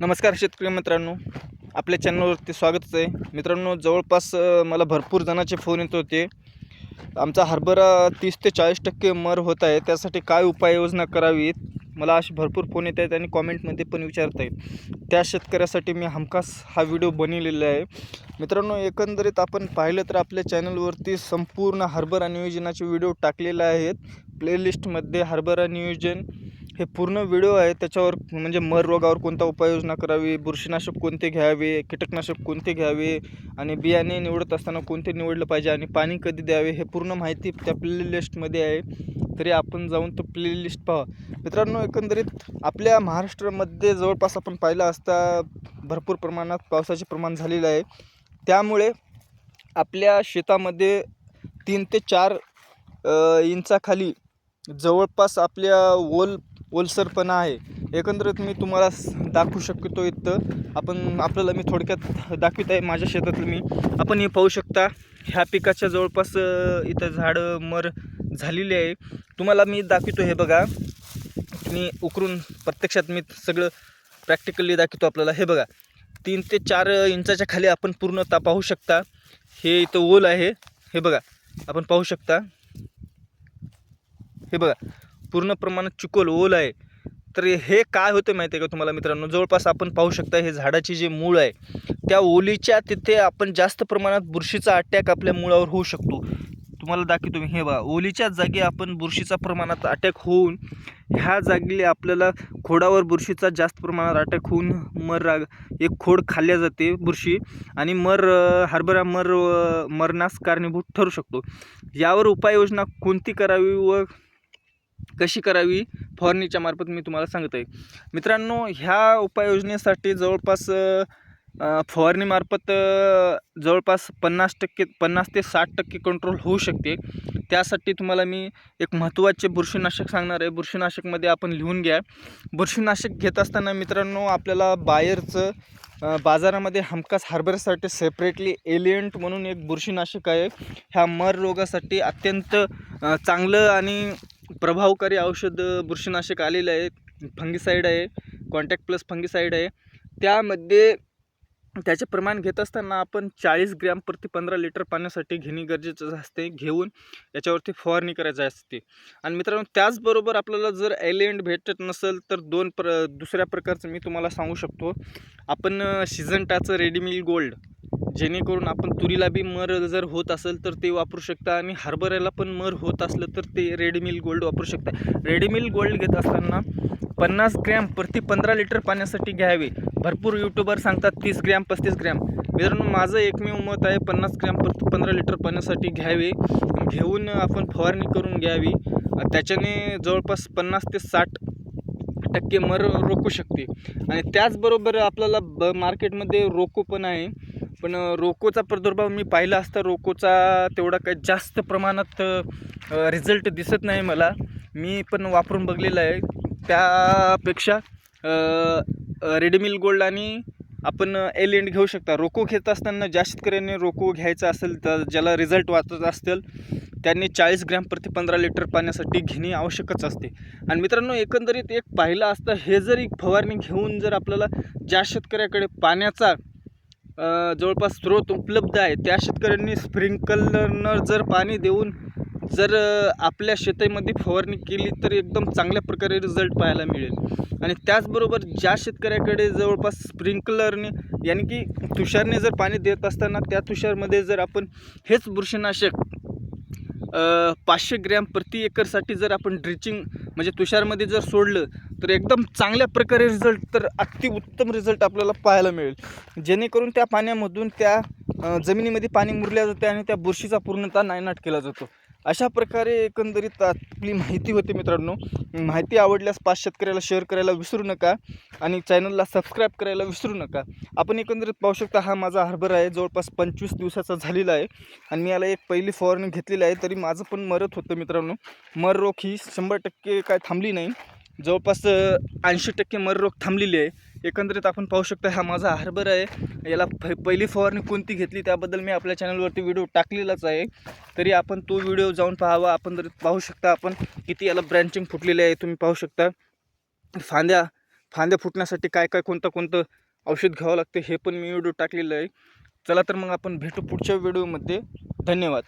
नमस्कार शेतकरी मित्रांनो. आपल्या चॅनलवरती स्वागतच आहे. मित्रांनो जवळपास मला भरपूर जणांचे फोन येत होते. आमचा हरभरा तीस ते चाळीस टक्के मर होत आहे. त्यासाठी काय उपाययोजना करावीत? मला असे भरपूर फोन येत आहेत आणि कॉमेंटमध्ये पण विचारत आहेत. त्या शेतकऱ्यासाठी मी हमखास हा व्हिडिओ बनवलेला आहे. मित्रांनो एकंदरीत आपण पाहिलं तर आपल्या चॅनलवरती संपूर्ण हरभरा नियोजनाचे व्हिडिओ टाकलेले आहेत. प्लेलिस्टमध्ये हरभरा नियोजन हे पूर्ण व्हिडिओ आहे त्याच्यावर म्हणजे मर रोगावर कोणता उपाययोजना करावी बुरशीनाशक कोणते घ्यावे कीटकनाशक कोणते घ्यावे आणि बियाणे निवडत असताना कोणते निवडलं पाहिजे आणि पाणी कधी द्यावे हे पूर्ण माहिती त्या प्लेलिस्टमध्ये आहे. तरी आपण जाऊन तो प्लेलिस्ट पाहा. मित्रांनो एकंदरीत आपल्या महाराष्ट्रामध्ये जवळपास आपण पाहिलं असता भरपूर प्रमाणात पावसाचे प्रमाण झालेलं आहे. त्यामुळे आपल्या शेतामध्ये तीन ते चार इंचाखाली जवळपास आपल्या ओल ओलसरपणा आहे. एकंदरीत मी तुम्हाला दाखवू शकतो इथं. आपण आपल्याला मी थोडक्यात दाखवित आहे माझ्या शेतातलं मी. आपण हे पाहू शकता ह्या पिकाच्या जवळपास इथं झाडं मर झालेली आहे. तुम्हाला मी दाखवितो हे बघा. मी उकरून प्रत्यक्षात मी सगळं प्रॅक्टिकली दाखवतो आपल्याला. हे बघा तीन ते चार इंचाच्या खाली आपण पूर्णतः पाहू शकता. हे इथं ओल आहे. हे बघा आपण पाहू शकता. हे बघा पूर्ण प्रमाणात चिकोल ओल आहे. तर हे काय होतं माहिती आहे का तुम्हाला मित्रांनो? जवळपास आपण पाहू शकता हे झाडाची जे मूळ आहे त्या ओलीच्या तिथे आपण जास्त प्रमाणात बुरशीचा अटॅक आपल्या मुळावर होऊ शकतो. तुम्हाला दाखवतो मी. हे बघा ओलीच्या जागी आपण बुरशीचा प्रमाणात अटॅक होऊन ह्या जागी आपल्याला खोडावर बुरशीचा जास्त प्रमाणात अटॅक होऊन मर एक खोड खाल्ल्या जाते बुरशी आणि मर हरभरा मर मरणास कारणीभूत ठरू शकतो. यावर उपाययोजना कोणती करावी व कशी करावी? फवारणीच्या मार्फत मी तुम्हाला सांगत आहे. मित्रांनो ह्या उपाययोजनेसाठी जवळपास फवारणीमार्फत जवळपास पन्नास टक्के पन्नास ते साठ टक्के कंट्रोल होऊ शकते. त्यासाठी तुम्हाला मी एक महत्त्वाचे बुरशीनाशक सांगणार आहे. बुरशीनाशकमध्ये आपण लिहून घ्या. बुरशीनाशक घेत असताना मित्रांनो आपल्याला बाहेरचं बाजारामध्ये हमखास हार्बरसाठी सेपरेटली एलियंट म्हणून एक बुरशीनाशक आहे. ह्या मर रोगासाठी अत्यंत चांगलं आणि प्रभावकारी औषध बुरशीनाशक आलेलं आहे फंगिसाईड आहे कॉन्टॅक्ट प्लस फंगिसाईड आहे. त्यामध्ये त्याचे प्रमाण घेत असताना आपण चाळीस ग्रॅम प्रति पंधरा लिटर पाण्यासाठी घेणे गरजेचं असते. घेऊन याच्यावरती फवारणी करायची असते. आणि मित्रांनो त्याचबरोबर आपल्याला जर एलियंट भेटत नसेल तर दोन प्र दुसऱ्या प्रकारचं मी तुम्हाला सांगू शकतो. आपण शिजंटाचं रेडीमिल गोल्ड जेणेकरून आपण तुरीला बी मर जर होत असेल तर ते वापरू शकता आणि हरभऱ्याला पण मर होत असलं तर ते रेडमिल गोल्ड वापरू शकता. रेडीमिल गोल्ड घेत असताना पन्नास ग्रॅम प्रति पंधरा लिटर पाण्यासाठी घ्यावे. भरपूर यूट्यूबर सांगतात तीस ग्रॅम पस्तीस ग्रॅम. मित्रांनो माझं एकमेव मत आहे पन्नास ग्रॅम प्रति पंधरा लिटर पाण्यासाठी घ्यावे. घेऊन आपण फवारणी करून घ्यावी. त्याच्याने जवळपास पन्नास ते साठ टक्के मर रोखू शकते. आणि त्याचबरोबर आपल्याला ब मार्केटमध्ये रोको पण आहे. पण रोकोचा प्रादुर्भाव मी पाहिला असता रोकोचा तेवढा काही जास्त प्रमाणात रिझल्ट दिसत नाही मला. मी पण वापरून बघलेलं आहे. त्यापेक्षा रेडमिल गोल्ड आणि आपण एल एंड घेऊ शकता. रोको घेत असताना ज्या शेतकऱ्यांनी रोको घ्यायचा असेल तर ज्याला रिझल्ट वाचत असतील त्यांनी चाळीस ग्रॅम प्रति पंधरा लिटर पाण्यासाठी घेणे आवश्यकच असते. आणि मित्रांनो एकंदरीत एक पाहिलं असतं हे जर एक फवारणी घेऊन जर आपल्याला ज्या शेतकऱ्याकडे पाण्याचा जवळपास स्रोत उपलब्ध आहे. त्या शेतकऱ्यांनी स्प्रिंकलरनं जर पाणी देऊन जर आपल्या शेतामध्ये फवारणी केली तर एकदम चांगल्या प्रकारे रिझल्ट पाहायला मिळेल. आणि त्याचबरोबर ज्या शेतकऱ्याकडे जवळपास स्प्रिंकलरने यानी की तुषारने जर पाणी देत असताना त्या तुषारमध्ये जर आपण हेच बुरशीनाशक पाचशे ग्रॅम प्रति एकरसाठी जर आपण ड्रिचिंग म्हणजे तुषारमध्ये जर सोडलं तर एकदम चांगल्या प्रकारे रिझल्ट तर अतिउत्तम रिझल्ट आपल्याला पाहायला मिळेल. जेणेकरून त्या पाण्यामधून त्या जमिनीमध्ये पाणी मुरल्या जाते आणि त्या बुरशीचा पूर्णतः नायनाट केला जातो. अशा प्रकारे एकंदरीत आपली माहिती होती मित्रांनो. माहिती आवडल्यास पाच शेतकऱ्याला शेअर करायला विसरू नका आणि चॅनलला सबस्क्राईब करायला विसरू नका. आपण एकंदरीत पाहू शकता हा माझा हरभरा आहे. जवळपास पंचवीस दिवसाचा झालेला आहे आणि मी याला एक पहिली फवारणी घेतलेली आहे तरी माझं पण मरत होतं मित्रांनो. मर रोग ही शंभर टक्के काय थांबली नाही. जवळपास ऐंशी टक्के मर रोग थांबलेली आहे. एकंदरीत आपण पाहू शकता हा माझा हार्बर आहे. याला पहिली फवारणी कोणती घेतली त्याबद्दल मी आपल्या चॅनलवरती व्हिडिओ टाकलेलाच आहे. तरी आपण तो व्हिडिओ जाऊन पाहावा. आपण जर पाहू शकता आपण किती याला ब्रँचिंग फुटलेली आहे तुम्ही पाहू शकता. फांद्या फांद्या फुटण्यासाठी काय काय कोणतं कोणतं औषध घ्यावं लागतं हे पण मी व्हिडिओ टाकलेलं आहे. चला तर मग आपण भेटू पुढच्या व्हिडिओमध्ये. धन्यवाद.